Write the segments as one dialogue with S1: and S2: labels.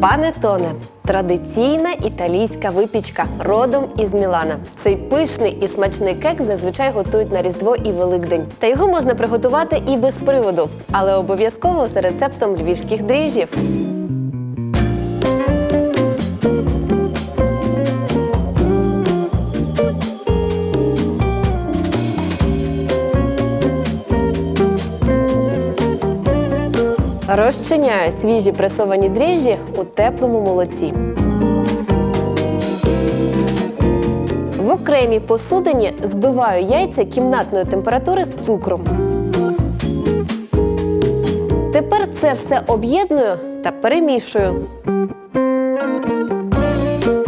S1: Панетоне традиційна італійська випічка родом із Мілана. Цей пишний і смачний кек зазвичай готують на Різдво і Великдень. Та його можна приготувати і без приводу, але обов'язково за рецептом львівських дріжджів. Розчиняю свіжі пресовані дріжджі у теплому молоці. В окремій посудині збиваю яйця кімнатної температури з цукром. Тепер це все об'єдную та перемішую.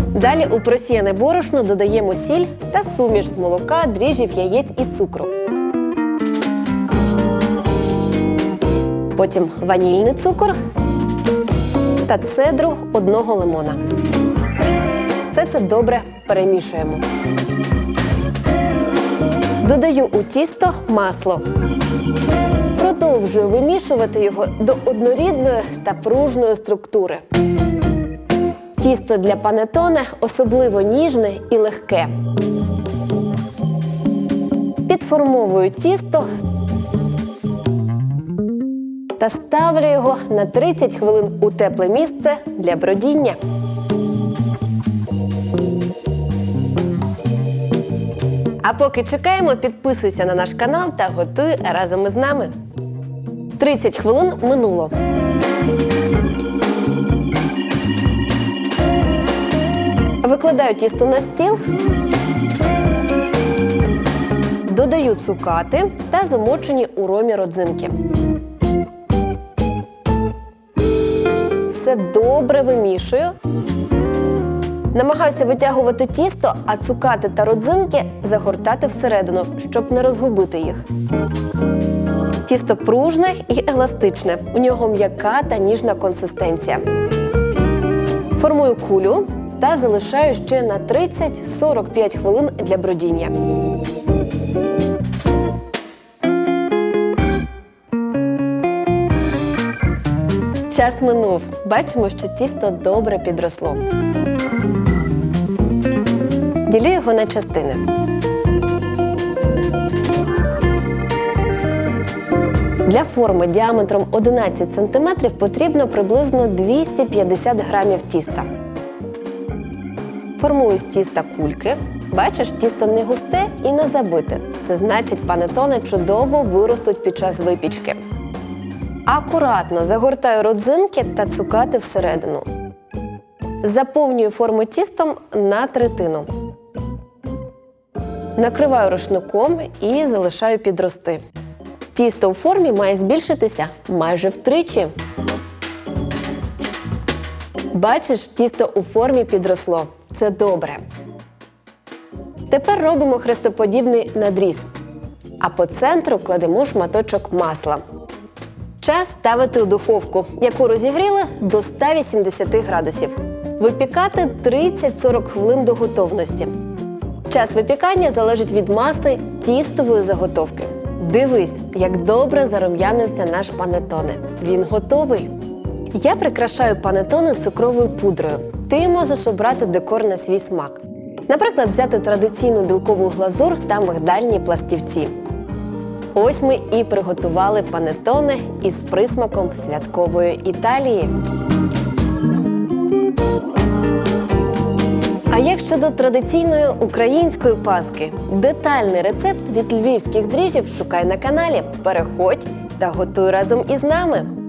S1: Далі у просіяне борошно додаємо сіль та суміш з молока, дріжджів, яєць і цукру. Потім ванільний цукор та цедру одного лимона. Все це добре перемішуємо. Додаю у тісто масло. Продовжую вимішувати його до однорідної та пружної структури. Тісто для панетоне особливо ніжне і легке. Підформовую тісто та ставлю його на 30 хвилин у тепле місце для бродіння. А поки чекаємо, підписуйся на наш канал та готуй разом із нами. 30 хвилин минуло. Викладаю тісто на стіл. Додаю цукати та замочені у ромі родзинки. Все добре вимішую. Намагаюся витягувати тісто, а цукати та родзинки загортати всередину, щоб не розгубити їх. Тісто пружне і еластичне. У нього м'яка та ніжна консистенція. Формую кулю та залишаю ще на 30-45 хвилин для бродіння. Час минув. Бачимо, що тісто добре підросло. Ділю його на частини. Для форми діаметром 11 см потрібно приблизно 250 грамів тіста. Формую з тіста кульки. Бачиш, тісто не густе і не забите. Це значить, панетони чудово виростуть під час випічки. Акуратно загортаю родзинки та цукати всередину. Заповнюю форму тістом на третину. Накриваю рушником і залишаю підрости. Тісто у формі має збільшитися майже втричі. Бачиш, тісто у формі підросло. Це добре. Тепер робимо хрестоподібний надріз. А по центру кладемо шматочок масла. Час ставити у духовку, яку розігріли до 180 градусів. Випікати 30-40 хвилин до готовності. Час випікання залежить від маси тістової заготовки. Дивись, як добре зарум'янився наш панетоне. Він готовий. Я прикрашаю панетони цукровою пудрою. Ти можеш обрати декор на свій смак. Наприклад, взяти традиційну білкову глазур та мигдальні пластівці. Ось ми і приготували панетоне із присмаком святкової Італії. А як щодо традиційної української паски? Детальний рецепт від львівських дріжджів шукай на каналі. Переходь та готуй разом із нами.